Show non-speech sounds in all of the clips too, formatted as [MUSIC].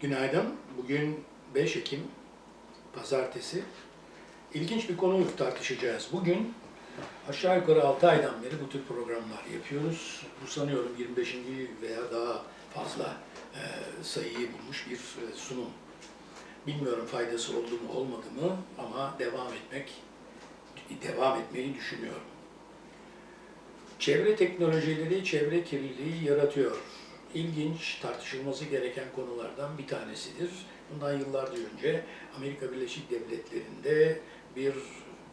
Günaydın. Bugün 5 Ekim Pazartesi. İlginç bir konuyu tartışacağız. Bugün aşağı yukarı 6 aydan beri bu tür programlar yapıyoruz. Bu sanıyorum 25. veya daha fazla e, sayıyı bulmuş bir e, sunum. Bilmiyorum faydası oldu mu olmadı mı ama devam etmek devam etmeyi düşünüyorum. Çevre teknolojileri çevre kirliliği yaratıyor. İlginç, tartışılması gereken konulardan bir tanesidir. Bundan yıllarca önce Amerika Birleşik Devletleri'nde bir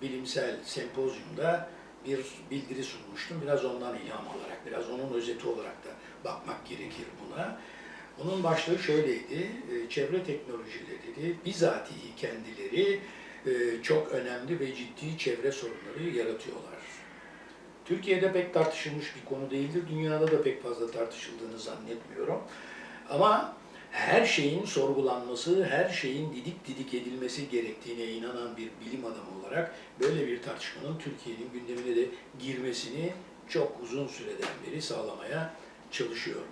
bilimsel sempozyumda bir bildiri sunmuştum. Biraz ondan ilham alarak, biraz onun özeti olarak da bakmak gerekir buna. Onun başlığı şöyleydi, e, çevre teknolojileri bizatihi kendileri e, çok önemli ve ciddi çevre sorunları yaratıyorlar. Türkiye'de pek tartışılmış bir konu değildir. Dünyada da pek fazla tartışıldığını zannetmiyorum. Ama her şeyin sorgulanması, her şeyin didik didik edilmesi gerektiğine inanan bir bilim adamı olarak böyle bir tartışmanın Türkiye'nin gündemine de girmesini çok uzun süreden beri sağlamaya çalışıyorum.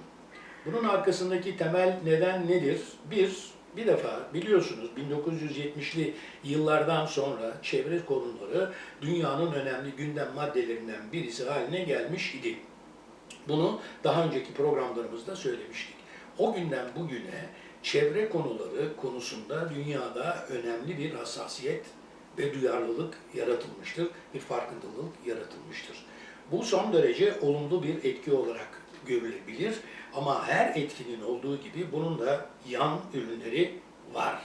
Bunun arkasındaki temel neden nedir? Bir, bir defa biliyorsunuz 1970'li yıllardan sonra çevre konuları dünyanın önemli gündem maddelerinden birisi haline gelmiş idi. Bunu daha önceki programlarımızda söylemiştik. O günden bugüne çevre konuları konusunda dünyada önemli bir hassasiyet ve duyarlılık yaratılmıştır, bir farkındalık yaratılmıştır. Bu son derece olumlu bir etki olarak görülebilir ama her etkinin olduğu gibi bunun da yan ürünleri var.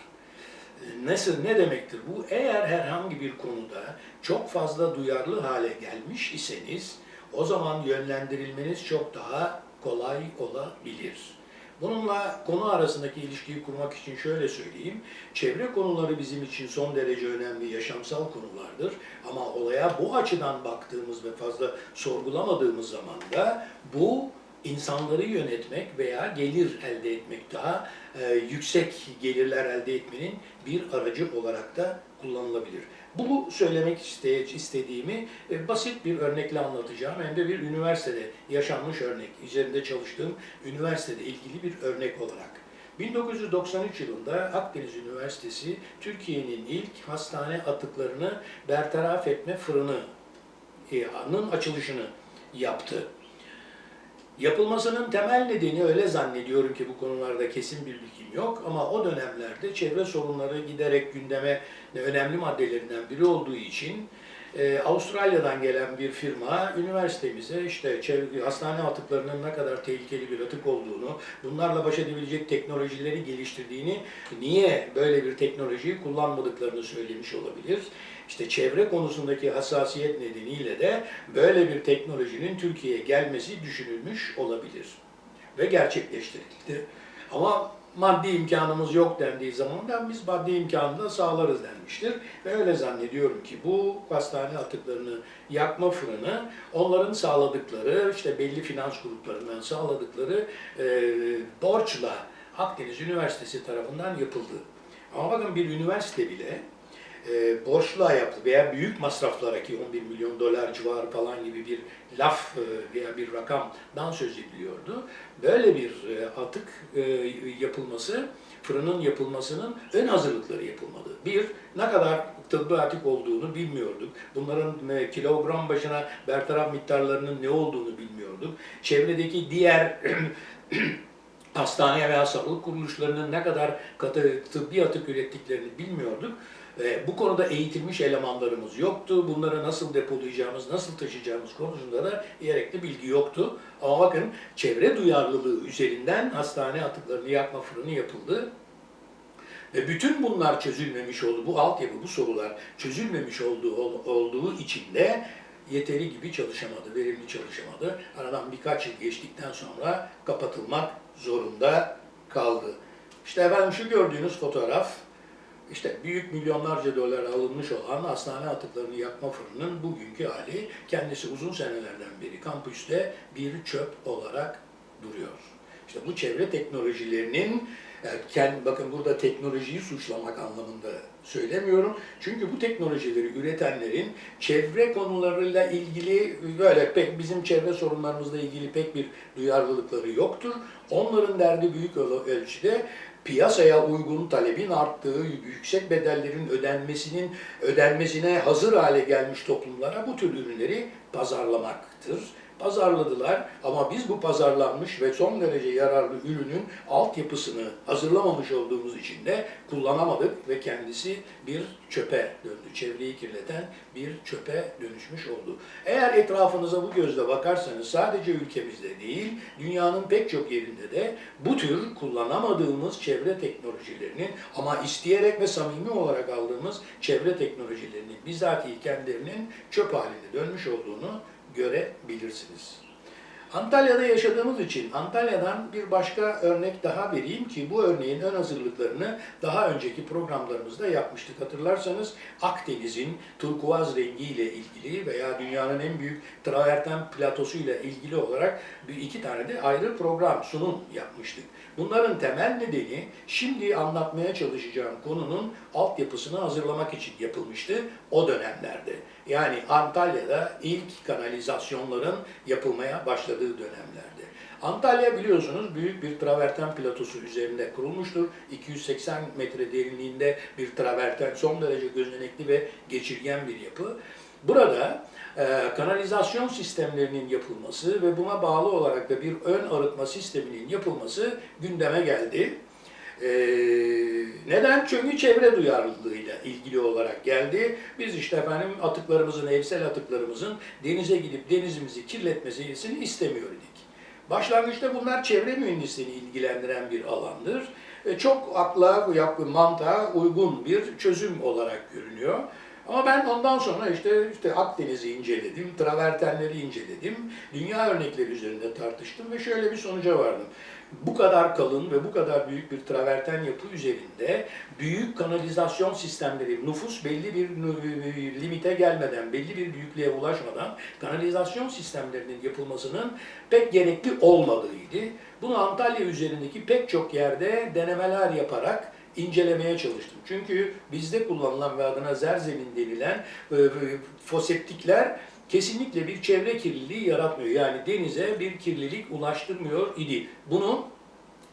Nasıl, ne demektir bu? Eğer herhangi bir konuda çok fazla duyarlı hale gelmiş iseniz o zaman yönlendirilmeniz çok daha kolay olabilir. Bununla konu arasındaki ilişkiyi kurmak için şöyle söyleyeyim. Çevre konuları bizim için son derece önemli yaşamsal konulardır. Ama olaya bu açıdan baktığımız ve fazla sorgulamadığımız zaman da bu insanları yönetmek veya gelir elde etmek daha e, yüksek gelirler elde etmenin bir aracı olarak da kullanılabilir. Bu söylemek iste- istediğimi e, basit bir örnekle anlatacağım. Hem de bir üniversitede yaşanmış örnek, üzerinde çalıştığım üniversitede ilgili bir örnek olarak. 1993 yılında Akdeniz Üniversitesi Türkiye'nin ilk hastane atıklarını bertaraf etme fırınının açılışını yaptı. Yapılmasının temel nedeni öyle zannediyorum ki bu konularda kesin bir bilgim yok ama o dönemlerde çevre sorunları giderek gündeme önemli maddelerinden biri olduğu için e, Avustralya'dan gelen bir firma üniversitemize işte çevre, hastane atıklarının ne kadar tehlikeli bir atık olduğunu, bunlarla baş edebilecek teknolojileri geliştirdiğini, niye böyle bir teknolojiyi kullanmadıklarını söylemiş olabilir. İşte çevre konusundaki hassasiyet nedeniyle de böyle bir teknolojinin Türkiye'ye gelmesi düşünülmüş olabilir ve gerçekleştirildi. Ama maddi imkanımız yok dendiği zaman da biz maddi imkanı da sağlarız denmiştir. Ve öyle zannediyorum ki bu hastane atıklarını yakma fırını onların sağladıkları işte belli finans gruplarından sağladıkları e, borçla Akdeniz Üniversitesi tarafından yapıldı. Ama bakın bir üniversite bile e, borçluğa yaptı veya büyük masraflara ki 11 milyon dolar civarı falan gibi bir laf e, veya bir rakamdan söz ediliyordu. Böyle bir e, atık e, yapılması, fırının yapılmasının ön hazırlıkları yapılmadı. Bir, ne kadar tıbbi atık olduğunu bilmiyorduk. Bunların e, kilogram başına bertaraf miktarlarının ne olduğunu bilmiyorduk. Çevredeki diğer [CLEARS THROAT] hastane veya sağlık kuruluşlarının ne kadar katı tıbbi atık ürettiklerini bilmiyorduk. E, bu konuda eğitilmiş elemanlarımız yoktu. Bunları nasıl depolayacağımız, nasıl taşıyacağımız konusunda da gerekli bilgi yoktu. Ama bakın çevre duyarlılığı üzerinden hastane atıklarını yakma fırını yapıldı. Ve bütün bunlar çözülmemiş oldu. Bu altyapı, bu sorular çözülmemiş olduğu, olduğu için de yeteri gibi çalışamadı, verimli çalışamadı. Aradan birkaç yıl geçtikten sonra kapatılmak zorunda kaldı. İşte efendim şu gördüğünüz fotoğraf, işte büyük milyonlarca dolar alınmış olan hastane atıklarını yakma fırının bugünkü hali kendisi uzun senelerden beri kampüste bir çöp olarak duruyor. İşte bu çevre teknolojilerinin kendi, bakın burada teknolojiyi suçlamak anlamında söylemiyorum. Çünkü bu teknolojileri üretenlerin çevre konularıyla ilgili böyle pek bizim çevre sorunlarımızla ilgili pek bir duyarlılıkları yoktur. Onların derdi büyük öl- ölçüde piyasaya uygun talebin arttığı, yüksek bedellerin ödenmesinin ödenmesine hazır hale gelmiş toplumlara bu tür ürünleri pazarlamaktır pazarladılar ama biz bu pazarlanmış ve son derece yararlı ürünün altyapısını hazırlamamış olduğumuz için de kullanamadık ve kendisi bir çöpe döndü. Çevreyi kirleten bir çöpe dönüşmüş oldu. Eğer etrafınıza bu gözle bakarsanız sadece ülkemizde değil, dünyanın pek çok yerinde de bu tür kullanamadığımız çevre teknolojilerinin ama isteyerek ve samimi olarak aldığımız çevre teknolojilerinin bizatihi kendilerinin çöp halinde dönmüş olduğunu görebilirsiniz. Antalya'da yaşadığımız için Antalya'dan bir başka örnek daha vereyim ki bu örneğin ön hazırlıklarını daha önceki programlarımızda yapmıştık. Hatırlarsanız Akdeniz'in turkuaz rengiyle ilgili veya dünyanın en büyük traverten platosuyla ilgili olarak bir iki tane de ayrı program sunum yapmıştık. Bunların temel nedeni şimdi anlatmaya çalışacağım konunun altyapısını hazırlamak için yapılmıştı o dönemlerde. Yani Antalya'da ilk kanalizasyonların yapılmaya başladığı dönemlerde. Antalya biliyorsunuz büyük bir traverten platosu üzerinde kurulmuştur. 280 metre derinliğinde bir traverten son derece gözenekli ve geçirgen bir yapı. Burada e, kanalizasyon sistemlerinin yapılması ve buna bağlı olarak da bir ön arıtma sisteminin yapılması gündeme geldi. Ee, neden? Çünkü çevre duyarlılığıyla ilgili olarak geldi. Biz işte efendim atıklarımızın, evsel atıklarımızın denize gidip denizimizi kirletmesini istemiyor idik. Başlangıçta bunlar çevre mühendisliğini ilgilendiren bir alandır. E, çok akla, yap- mantığa uygun bir çözüm olarak görünüyor. Ama ben ondan sonra işte işte Akdeniz'i inceledim, travertenleri inceledim, dünya örnekleri üzerinde tartıştım ve şöyle bir sonuca vardım. Bu kadar kalın ve bu kadar büyük bir traverten yapı üzerinde büyük kanalizasyon sistemleri, nüfus belli bir limite gelmeden, belli bir büyüklüğe ulaşmadan kanalizasyon sistemlerinin yapılmasının pek gerekli olmadığıydı. Bunu Antalya üzerindeki pek çok yerde denemeler yaparak incelemeye çalıştım. Çünkü bizde kullanılan ve adına zerzemin denilen e, e, foseptikler kesinlikle bir çevre kirliliği yaratmıyor. Yani denize bir kirlilik ulaştırmıyor idi. Bunu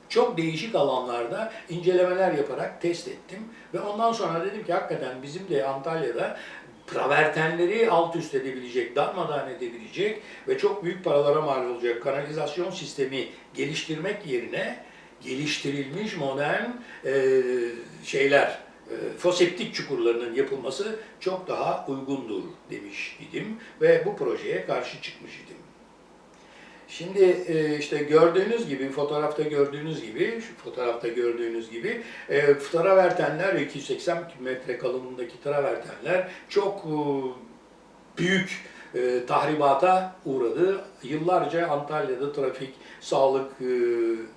çok değişik alanlarda incelemeler yaparak test ettim. Ve ondan sonra dedim ki hakikaten bizim de Antalya'da travertenleri alt üst edebilecek, darmadağın edebilecek ve çok büyük paralara mal olacak kanalizasyon sistemi geliştirmek yerine geliştirilmiş modern e, şeyler, foseptik çukurlarının yapılması çok daha uygundur demiş idim ve bu projeye karşı çıkmış idim. Şimdi e, işte gördüğünüz gibi, fotoğrafta gördüğünüz gibi, şu fotoğrafta gördüğünüz gibi e, travertenler, 280 metre kalınlığındaki travertenler çok e, büyük e, tahribata uğradı. Yıllarca Antalya'da trafik, sağlık e,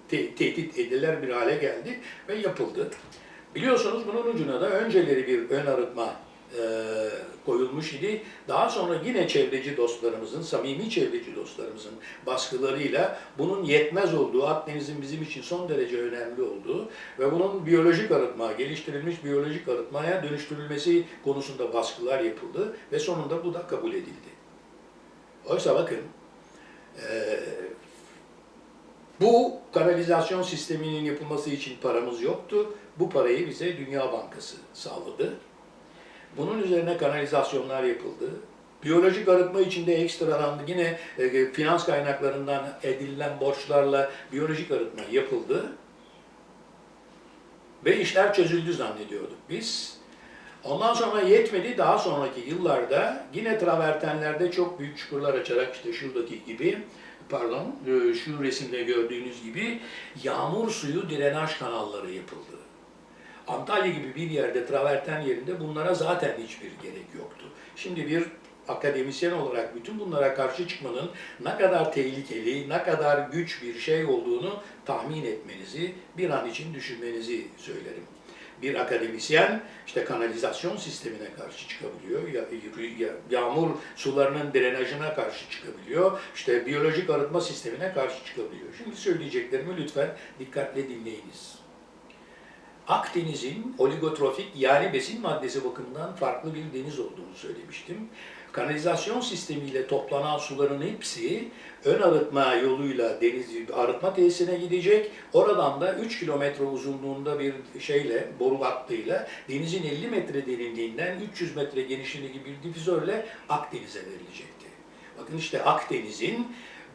te- tehdit edilir bir hale geldi ve yapıldı. Biliyorsunuz bunun ucuna da önceleri bir ön arıtma e, koyulmuş idi. Daha sonra yine çevreci dostlarımızın, samimi çevreci dostlarımızın baskılarıyla bunun yetmez olduğu, Akdeniz'in bizim için son derece önemli olduğu ve bunun biyolojik arıtma, geliştirilmiş biyolojik arıtmaya dönüştürülmesi konusunda baskılar yapıldı ve sonunda bu da kabul edildi. Oysa bakın, e, bu kanalizasyon sisteminin yapılması için paramız yoktu. Bu parayı bize Dünya Bankası sağladı. Bunun üzerine kanalizasyonlar yapıldı. Biyolojik arıtma içinde ekstradan yine e, finans kaynaklarından edinilen borçlarla biyolojik arıtma yapıldı. Ve işler çözüldü zannediyorduk biz. Ondan sonra yetmedi. Daha sonraki yıllarda yine travertenlerde çok büyük çukurlar açarak işte şuradaki gibi pardon e, şu resimde gördüğünüz gibi yağmur suyu drenaj kanalları yapıldı. Antalya gibi bir yerde, traverten yerinde bunlara zaten hiçbir gerek yoktu. Şimdi bir akademisyen olarak bütün bunlara karşı çıkmanın ne kadar tehlikeli, ne kadar güç bir şey olduğunu tahmin etmenizi, bir an için düşünmenizi söylerim. bir akademisyen işte kanalizasyon sistemine karşı çıkabiliyor, ya, ya- yağmur sularının drenajına karşı çıkabiliyor, işte biyolojik arıtma sistemine karşı çıkabiliyor. Şimdi söyleyeceklerimi lütfen dikkatle dinleyiniz. Akdeniz'in oligotrofik yani besin maddesi bakımından farklı bir deniz olduğunu söylemiştim. Kanalizasyon sistemiyle toplanan suların hepsi ön arıtma yoluyla deniz arıtma tesisine gidecek. Oradan da 3 kilometre uzunluğunda bir şeyle, boru hattıyla denizin 50 metre derinliğinden 300 metre genişliğindeki bir difüzörle Akdeniz'e verilecekti. Bakın işte Akdeniz'in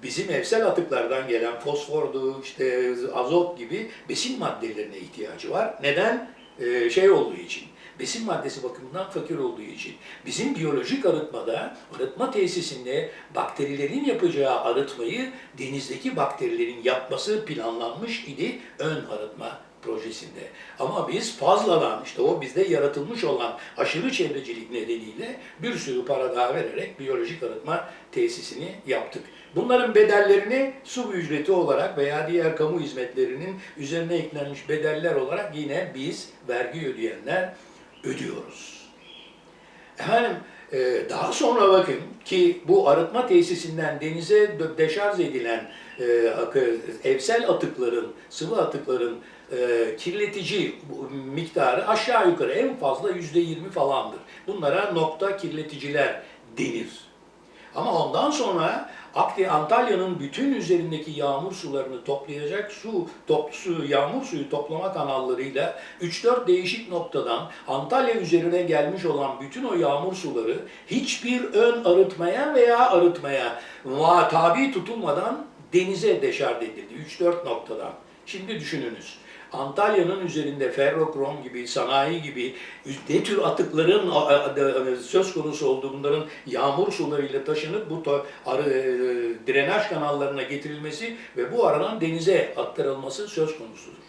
bizim evsel atıklardan gelen fosfordu, işte azot gibi besin maddelerine ihtiyacı var. Neden? Ee, şey olduğu için, besin maddesi bakımından fakir olduğu için. Bizim biyolojik arıtmada, arıtma tesisinde bakterilerin yapacağı arıtmayı denizdeki bakterilerin yapması planlanmış idi ön arıtma projesinde. Ama biz fazladan işte o bizde yaratılmış olan aşırı çevrecilik nedeniyle bir sürü para daha vererek biyolojik arıtma tesisini yaptık. Bunların bedellerini su ücreti olarak veya diğer kamu hizmetlerinin üzerine eklenmiş bedeller olarak yine biz vergi ödeyenler ödüyoruz. Efendim e, daha sonra bakın ki bu arıtma tesisinden denize deşarj edilen e, evsel atıkların, sıvı atıkların e, kirletici miktarı aşağı yukarı en fazla yüzde yirmi falandır. Bunlara nokta kirleticiler denir. Ama ondan sonra Akdeniz, Antalya'nın bütün üzerindeki yağmur sularını toplayacak su, top, su, yağmur suyu toplama kanallarıyla 3-4 değişik noktadan Antalya üzerine gelmiş olan bütün o yağmur suları hiçbir ön arıtmaya veya arıtmaya tabi tutulmadan denize deşarj edildi 3-4 noktadan. Şimdi düşününüz. Antalya'nın üzerinde ferrokrom gibi, sanayi gibi ne tür atıkların söz konusu olduğu bunların yağmur sularıyla taşınıp bu arı, e, drenaj kanallarına getirilmesi ve bu aradan denize aktarılması söz konusudur.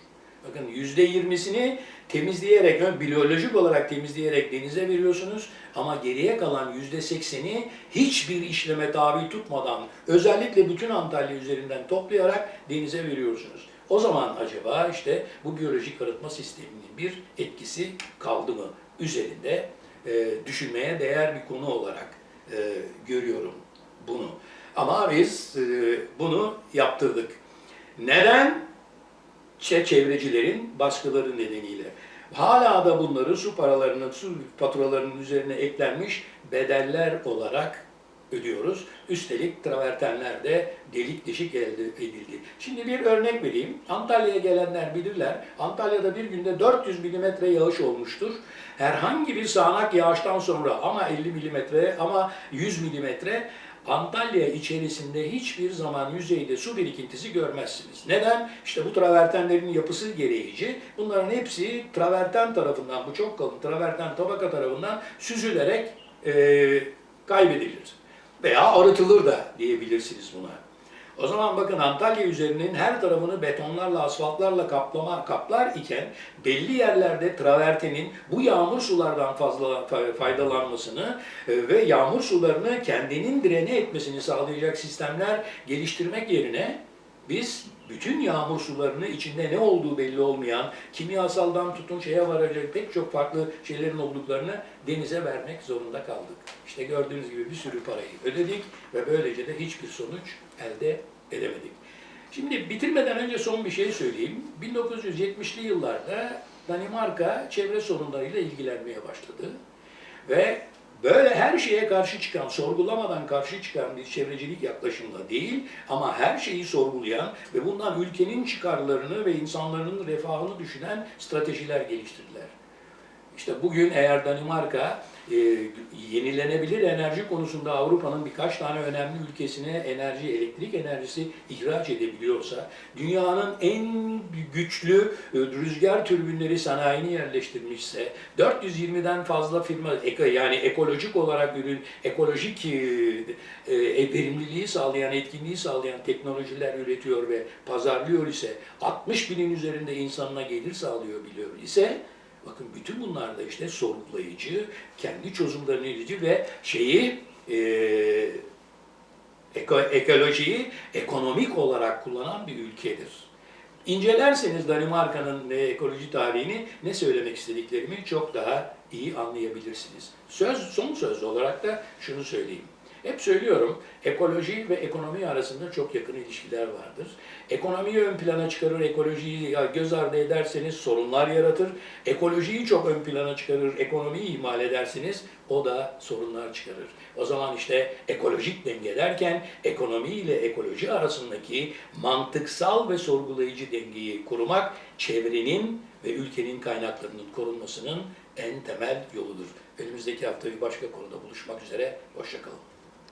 Bakın yüzde yirmisini temizleyerek, biyolojik olarak temizleyerek denize veriyorsunuz ama geriye kalan yüzde sekseni hiçbir işleme tabi tutmadan özellikle bütün Antalya üzerinden toplayarak denize veriyorsunuz. O zaman acaba işte bu biyolojik arıtma sisteminin bir etkisi kaldı mı üzerinde e, düşünmeye değer bir konu olarak e, görüyorum bunu. Ama biz e, bunu yaptırdık. Neden? çe- çevrecilerin baskıları nedeniyle. Hala da bunları su paralarının, su faturalarının üzerine eklenmiş bedeller olarak ödüyoruz. Üstelik travertenler de delik deşik elde edildi. Şimdi bir örnek vereyim. Antalya'ya gelenler bilirler. Antalya'da bir günde 400 milimetre yağış olmuştur. Herhangi bir sağanak yağıştan sonra ama 50 milimetre ama 100 milimetre Antalya içerisinde hiçbir zaman yüzeyde su birikintisi görmezsiniz. Neden? İşte bu travertenlerin yapısı gereğici bunların hepsi traverten tarafından, bu çok kalın traverten tabaka tarafından süzülerek e, kaybedilir. Veya arıtılır da diyebilirsiniz buna. O zaman bakın Antalya üzerinin her tarafını betonlarla, asfaltlarla kaplama, kaplar iken belli yerlerde travertenin bu yağmur sulardan fazla fa- faydalanmasını e, ve yağmur sularını kendinin drene etmesini sağlayacak sistemler geliştirmek yerine biz bütün yağmur sularını içinde ne olduğu belli olmayan, kimyasaldan tutun şeye varacak pek çok farklı şeylerin olduklarını denize vermek zorunda kaldık. İşte gördüğünüz gibi bir sürü parayı ödedik ve böylece de hiçbir sonuç elde edemedik. Şimdi bitirmeden önce son bir şey söyleyeyim. 1970'li yıllarda Danimarka çevre sorunlarıyla ilgilenmeye başladı. Ve böyle her şeye karşı çıkan, sorgulamadan karşı çıkan bir çevrecilik yaklaşımla değil ama her şeyi sorgulayan ve bundan ülkenin çıkarlarını ve insanların refahını düşünen stratejiler geliştirdiler. İşte bugün eğer Danimarka e, yenilenebilir enerji konusunda Avrupa'nın birkaç tane önemli ülkesine enerji, elektrik enerjisi ihraç edebiliyorsa, dünyanın en güçlü e, rüzgar türbinleri sanayini yerleştirmişse, 420'den fazla firma yani ekolojik olarak ürün, ekolojik e, e, verimliliği sağlayan, etkinliği sağlayan teknolojiler üretiyor ve pazarlıyor ise, 60 binin üzerinde insanına gelir sağlıyor biliyor ise, Bakın bütün bunlar da işte sorgulayıcı, kendi çözümlerini üretici ve şeyi e, eko- ekolojiyi ekonomik olarak kullanan bir ülkedir. İncelerseniz Danimarka'nın ekoloji tarihini ne söylemek istediklerimi çok daha iyi anlayabilirsiniz. Söz, son söz olarak da şunu söyleyeyim. Hep söylüyorum, ekoloji ve ekonomi arasında çok yakın ilişkiler vardır. Ekonomiyi ön plana çıkarır, ekolojiyi göz ardı ederseniz sorunlar yaratır. Ekolojiyi çok ön plana çıkarır, ekonomiyi ihmal ederseniz o da sorunlar çıkarır. O zaman işte ekolojik denge derken ekonomi ile ekoloji arasındaki mantıksal ve sorgulayıcı dengeyi kurmak çevrenin ve ülkenin kaynaklarının korunmasının en temel yoludur. Önümüzdeki hafta bir başka konuda buluşmak üzere. Hoşçakalın.